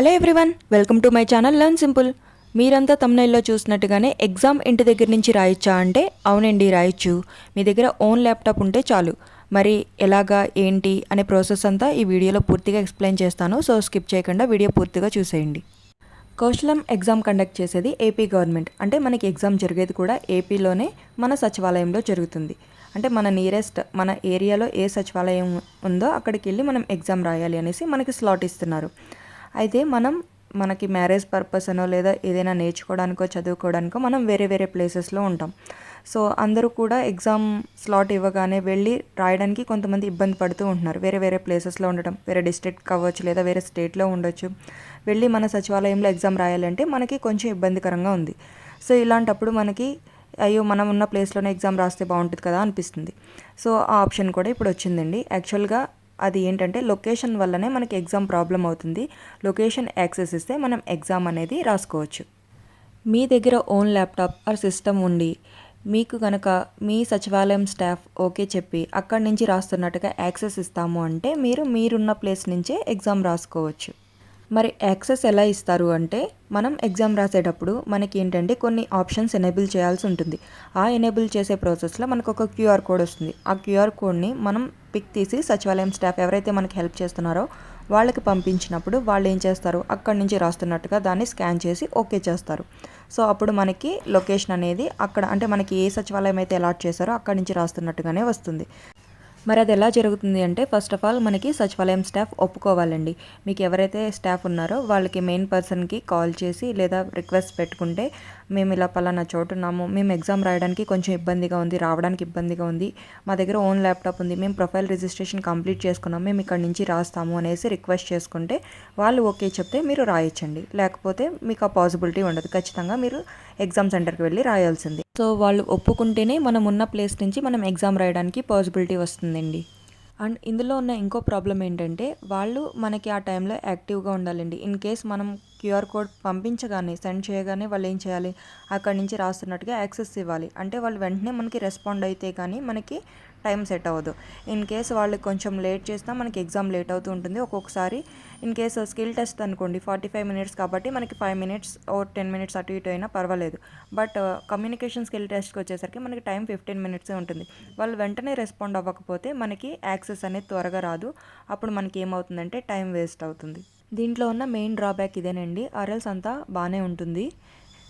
Hello everyone welcome to my channel learn simple మీరంతా తమ్నైల్లో చూసినట్టుగానే exam ఇంటి దగ్గర నుంచి రాయొచ్చా అంటే అవునండి రాయొచ్చు. మీ దగ్గర ఓన్ ల్యాప్టాప్ ఉంటే చాలు. మరి ఎలాగా ఏంటి అనే ప్రాసెస్ అంతా ఈ వీడియోలో పూర్తిగా ఎక్స్ప్లెయిన్ చేస్తాను. సో స్కిప్ చేయకుండా వీడియో పూర్తిగా చూసేయండి. కౌశలం ఎగ్జామ్ కండక్ట్ చేసేది ఏపీ గవర్నమెంట్ అంటే మనకి ఎగ్జామ్ జరిగేది కూడా ఏపీలోనే మన సచివాలయంలో జరుగుతుంది. అంటే మన నియరెస్ట్ మన ఏరియాలో ఏ సచివాలయం ఉందో అక్కడికి వెళ్ళి మనం ఎగ్జామ్ రాయాలి అనేసి మనకి స్లాట్ ఇస్తున్నారు. అయితే మనం మనకి మ్యారేజ్ పర్పస్ అనో లేదా ఏదైనా నేర్చుకోవడానికో చదువుకోవడానికో మనం వేరే వేరే ప్లేసెస్లో ఉంటాం. సో అందరూ కూడా ఎగ్జామ్ స్లాట్ ఇవ్వగానే వెళ్ళి రాయడానికి కొంతమంది ఇబ్బంది పడుతూ ఉంటున్నారు. వేరే వేరే ప్లేసెస్లో ఉండటం వేరే డిస్ట్రిక్ట్ కావచ్చు లేదా వేరే స్టేట్లో ఉండొచ్చు. వెళ్ళి మన సచివాలయంలో ఎగ్జామ్ రాయాలంటే మనకి కొంచెం ఇబ్బందికరంగా ఉంది. సో ఇలాంటప్పుడు మనకి అయ్యో మనం ఉన్న ప్లేస్లోనే ఎగ్జామ్ రాస్తే బాగుంటుంది కదా అనిపిస్తుంది. సో ఆ ఆప్షన్ కూడా ఇప్పుడు వచ్చిందండి. యాక్చువల్గా అది ఏంటంటే లొకేషన్ వల్లనే మనకి ఎగ్జామ్ ప్రాబ్లం అవుతుంది. లొకేషన్ యాక్సెస్ ఇస్తే మనం ఎగ్జామ్ అనేది రాసుకోవచ్చు. మీ దగ్గర ఓన్ ల్యాప్టాప్ ఆర్ సిస్టమ్ ఉండి మీకు కనుక మీ సచివాలయం స్టాఫ్ ఓకే చెప్పి అక్కడి నుంచి రాస్తున్నట్టుగా యాక్సెస్ ఇస్తాము అంటే మీరు మీరున్న ప్లేస్ నుంచే ఎగ్జామ్ రాసుకోవచ్చు. మరి యాక్సెస్ ఎలా ఇస్తారు అంటే మనం ఎగ్జామ్ రాసేటప్పుడు మనకి ఏంటంటే కొన్ని ఆప్షన్స్ ఎనేబుల్ చేయాల్సి ఉంటుంది. ఆ ఎనేబుల్ చేసే ప్రాసెస్లో మనకు ఒక క్యూఆర్ కోడ్ వస్తుంది. ఆ క్యూఆర్ కోడ్ని మనం పిక్ తీసి సచివాలయం స్టాఫ్ ఎవరైతే మనకి హెల్ప్ చేస్తున్నారో వాళ్ళకి పంపించినప్పుడు వాళ్ళు ఏం చేస్తారు? అక్కడి నుంచి రాస్తున్నట్టుగా దాన్ని స్కాన్ చేసి ఓకే చేస్తారు. సో అప్పుడు మనకి లొకేషన్ అనేది అక్కడ అంటే మనకి ఏ సచివాలయం అయితే అలాట్ చేశారో అక్కడి నుంచి రాస్తున్నట్టుగానే వస్తుంది. మరి అది ఎలా జరుగుతుంది అంటే ఫస్ట్ ఆఫ్ ఆల్ మనకి సచివాలయం స్టాఫ్ ఒప్పుకోవాలండి. మీకు ఎవరైతే స్టాఫ్ ఉన్నారో వాళ్ళకి మెయిన్ పర్సన్కి కాల్ చేసి లేదా రిక్వెస్ట్ పెట్టుకుంటే మేము ఇలా పలానా చోటు ఉన్నాము మేము ఎగ్జామ్ రాయడానికి కొంచెం ఇబ్బందిగా ఉంది రావడానికి ఇబ్బందిగా ఉంది మా దగ్గర ఓన్ ల్యాప్టాప్ ఉంది మేము ప్రొఫైల్ రిజిస్ట్రేషన్ కంప్లీట్ చేసుకున్నాం మేము ఇక్కడ నుంచి రాస్తాము అనేసి రిక్వెస్ట్ చేసుకుంటే వాళ్ళు ఓకే చెప్తే మీరు రాయొచ్చండి. లేకపోతే మీకు ఆ పాసిబిలిటీ ఉండదు. ఖచ్చితంగా మీరు ఎగ్జామ్ సెంటర్కి వెళ్ళి రాయాల్సింది. సో వాళ్ళు ఒప్పుకుంటేనే మనం ఉన్న ప్లేస్ నుంచి మనం ఎగ్జామ్ రాయడానికి పాసిబిలిటీ వస్తుందండి. అండ్ ఇందులో ఉన్న ఇంకో ప్రాబ్లం ఏంటంటే వాళ్ళు మనకి ఆ టైంలో యాక్టివ్గా ఉండాలండి. ఇన్ కేస్ మనం క్యూఆర్ కోడ్ పంపించగానే సెండ్ చేయగానే వాళ్ళు ఏం చేయాలి? అక్కడి నుంచి రాస్తున్నట్టుగా యాక్సెస్ ఇవ్వాలి. అంటే వాళ్ళు వెంటనే మనకి రెస్పాండ్ అయితే కానీ మనకి టైం సెట్ అవ్వదు. ఇన్ కేస్ వాళ్ళు కొంచెం లేట్ చేసినా మనకి ఎగ్జామ్ లేట్ అవుతూ ఉంటుంది. ఒక్కొక్కసారి ఇన్ కేస్ స్కిల్ టెస్ట్ అనుకోండి ఫార్టీ ఫైవ్ మినిట్స్ కాబట్టి మనకి ఫైవ్ మినిట్స్ ఓ టెన్ మినిట్స్ అటు ఇటు అయినా పర్వాలేదు. బట్ కమ్యూనికేషన్ స్కిల్ టెస్ట్కి వచ్చేసరికి మనకి టైం ఫిఫ్టీన్ మినిట్సే ఉంటుంది. వాళ్ళు వెంటనే రెస్పాండ్ అవ్వకపోతే మనకి యాక్సెస్ అనేది త్వరగా రాదు. అప్పుడు మనకి ఏమవుతుందంటే టైం వేస్ట్ అవుతుంది. దీంట్లో ఉన్న మెయిన్ డ్రాబ్యాక్ ఇదేనండి. ఆర్ఎల్స్ అంతా బాగానే ఉంటుంది.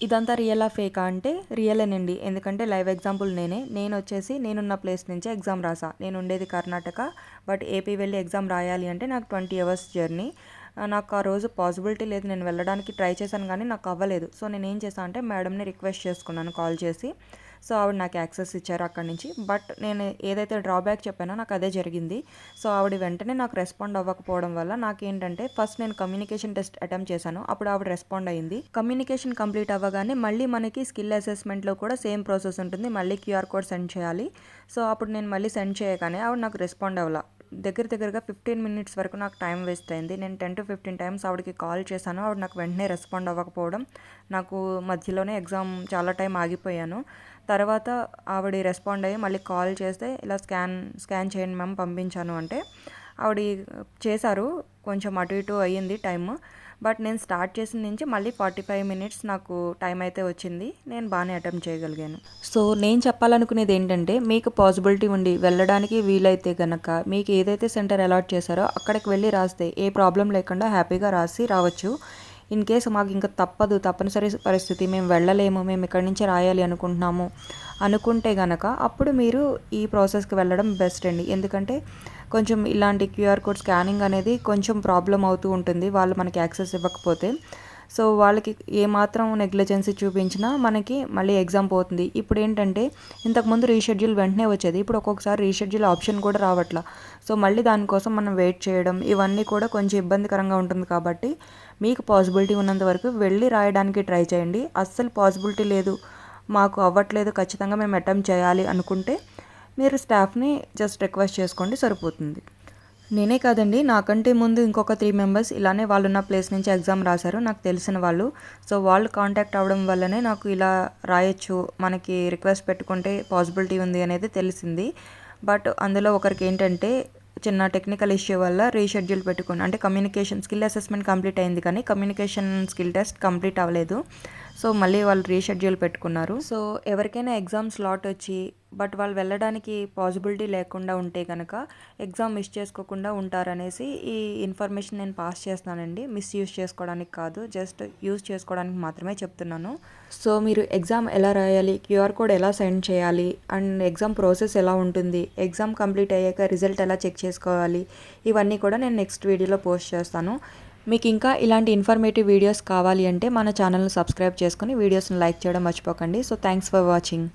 ఇదంతా రియలా ఫేకా అంటే రియలేనండి ఎందుకంటే లైవ్ ఎగ్జాంపుల్ నేనే. నేను వచ్చేసి నేనున్న ప్లేస్ నుంచే ఎగ్జామ్ రాసా. నేను ఉండేది కర్ణాటక బట్ ఏపీ వెళ్ళి ఎగ్జామ్ రాయాలి అంటే నాకు ట్వంటీ అవర్స్ జర్నీ. నాకు ఆ రోజు పాసిబిలిటీ లేదు. నేను వెళ్ళడానికి ట్రై చేశాను కానీ నాకు అవ్వలేదు. సో నేను ఏం చేశాను అంటే మేడంని రిక్వెస్ట్ చేసుకున్నాను కాల్ చేసి. సో ఆవిడ నాకు యాక్సెస్ ఇచ్చారు అక్కడి నుంచి. బట్ నేను ఏదైతే డ్రాబ్యాక్ చెప్పానో నాకు అదే జరిగింది. సో ఆవిడ వెంటనే నాకు రెస్పాండ్ అవ్వకపోవడం వల్ల నాకు ఏంటంటే ఫస్ట్ నేను కమ్యూనికేషన్ టెస్ట్ అటెంప్ట్ చేశాను. అప్పుడు ఆవిడ రెస్పాండ్ అయ్యింది కమ్యూనికేషన్ కంప్లీట్ అవ్వగానే మళ్ళీ మనకి స్కిల్ అసెస్మెంట్లో కూడా సేమ్ ప్రాసెస్ ఉంటుంది. మళ్ళీ క్యూఆర్ కోడ్ సెండ్ చేయాలి. సో అప్పుడు నేను మళ్ళీ సెండ్ చేయగానే ఆవిడ నాకు రెస్పాండ్ అవ్వాల. దగ్గర దగ్గరగా ఫిఫ్టీన్ మినిట్స్ వరకు నాకు టైం వేస్ట్ అయింది. నేను టెన్ టు ఫిఫ్టీన్ టైమ్స్ ఆవిడకి కాల్ చేశాను. ఆవిడ నాకు వెంటనే రెస్పాండ్ అవ్వకపోవడం నాకు మధ్యలోనే ఎగ్జామ్ చాలా టైం ఆగిపోయాను. తర్వాత ఆవిడ రెస్పాండ్ అయ్యి మళ్ళీ కాల్ చేస్తే ఇలా స్కాన్ స్కాన్ చేయండి మ్యామ్ పంపించాను అంటే ఆవిడ చేశారు. కొంచెం అటు ఇటు అయ్యింది టైమ్. బట్ నేను స్టార్ట్ చేసిన నుంచి మళ్ళీ ఫార్టీ ఫైవ్ మినిట్స్ నాకు టైం అయితే వచ్చింది. నేను బాగానే అటెంప్ట్ చేయగలిగాను. సో నేను చెప్పాలనుకునేది ఏంటంటే మీకు పాసిబిలిటీ ఉండి వెళ్ళడానికి వీలైతే కనుక మీకు ఏదైతే సెంటర్ అలాట్ చేశారో అక్కడికి వెళ్ళి రాస్తే ఏ ప్రాబ్లం లేకుండా హ్యాపీగా రాసి రావచ్చు. ఇన్ కేసు మాకు ఇంకా తప్పదు తప్పనిసరి పరిస్థితి మేము వెళ్ళలేము మేము ఇక్కడి నుంచి రాయాలి అనుకుంటున్నాము. అనుకుంటే గనక అప్పుడు మీరు ఈ ప్రాసెస్కి వెళ్ళడం బెస్ట్ అండి. ఎందుకంటే కొంచెం ఇలాంటి క్యూఆర్ కోడ్ స్కానింగ్ అనేది కొంచెం ప్రాబ్లం అవుతూ ఉంటుంది. వాళ్ళు మనకి యాక్సెస్ ఇవ్వకపోతే. సో వాళ్ళకి ఏమాత్రం నెగ్లిజెన్సీ చూపించినా మనకి మళ్ళీ ఎగ్జామ్ పోతుంది. ఇప్పుడు ఏంటంటే ఇంతకుముందు రీషెడ్యూల్ వెంటనే వచ్చేది. ఇప్పుడు ఒక్కొక్కసారి రీషెడ్యూల్ ఆప్షన్ కూడా రావట్లా. సో మళ్ళీ దానికోసం మనం వెయిట్ చేయడం ఇవన్నీ కూడా కొంచెం ఇబ్బందికరంగా ఉంటుంది కాబట్టి మీకు పాసిబిలిటీ ఉన్నంత వరకు వెళ్ళి రాయడానికి ట్రై చేయండి. అస్సలు పాసిబిలిటీ లేదు. మాకు అవ్వట్లేదు ఖచ్చితంగా మేము అటెంప్ట్ చేయాలి అనుకుంటే మీరు స్టాఫ్ని జస్ట్ రిక్వెస్ట్ చేసుకోండి సరిపోతుంది. నేనే కాదండి నాకంటే ముందు ఇంకొక త్రీ మెంబర్స్ ఇలానే వాళ్ళు ఉన్న ప్లేస్ నుంచి ఎగ్జామ్ రాశారు నాకు తెలిసిన వాళ్ళు. సో వాళ్ళు కాంటాక్ట్ అవ్వడం వల్లనే నాకు ఇలా రాయొచ్చు మనకి రిక్వెస్ట్ పెట్టుకుంటే పాసిబిలిటీ ఉంది అనేది తెలిసింది. బట్ అందులో ఒకరికి ఏంటంటే చిన్న టెక్నికల్ ఇష్యూ వల్ల రీషెడ్యూల్ పెట్టుకుని అంటే కమ్యూనికేషన్ స్కిల్ అసెస్మెంట్ కంప్లీట్ అయింది కానీ కమ్యూనికేషన్ స్కిల్ టెస్ట్ కంప్లీట్ అవ్వలేదు. సో మళ్ళీ వాళ్ళు రీషెడ్యూల్ పెట్టుకున్నారు. సో ఎవరికైనా ఎగ్జామ్ స్లాట్ వచ్చి బట్ వాళ్ళు వెళ్ళడానికి పాసిబిలిటీ లేకుండా ఉంటే కనుక ఎగ్జామ్ మిస్ చేసుకోకుండా ఉంటారనేసి ఈ ఇన్ఫర్మేషన్ నేను పాస్ చేస్తున్నానండి. మిస్యూజ్ చేసుకోవడానికి కాదు జస్ట్ యూజ్ చేసుకోవడానికి మాత్రమే చెప్తున్నాను. సో మీరు ఎగ్జామ్ ఎలా రాయాలి క్యూఆర్ కోడ్ ఎలా సెండ్ చేయాలి అండ్ ఎగ్జామ్ ప్రాసెస్ ఎలా ఉంటుంది ఎగ్జామ్ కంప్లీట్ అయ్యాక రిజల్ట్ ఎలా చెక్ చేసుకోవాలి ఇవన్నీ కూడా నేను నెక్స్ట్ వీడియోలో పోస్ట్ చేస్తాను. మీకు ఇంకా ఇలాంటి ఇన్ఫర్మేటివ్ వీడియోస్ కావాలి అంటే మన ఛానల్ని సబ్స్క్రైబ్ చేసుకుని వీడియోస్ని లైక్ చేయడం మర్చిపోకండి. So thanks for watching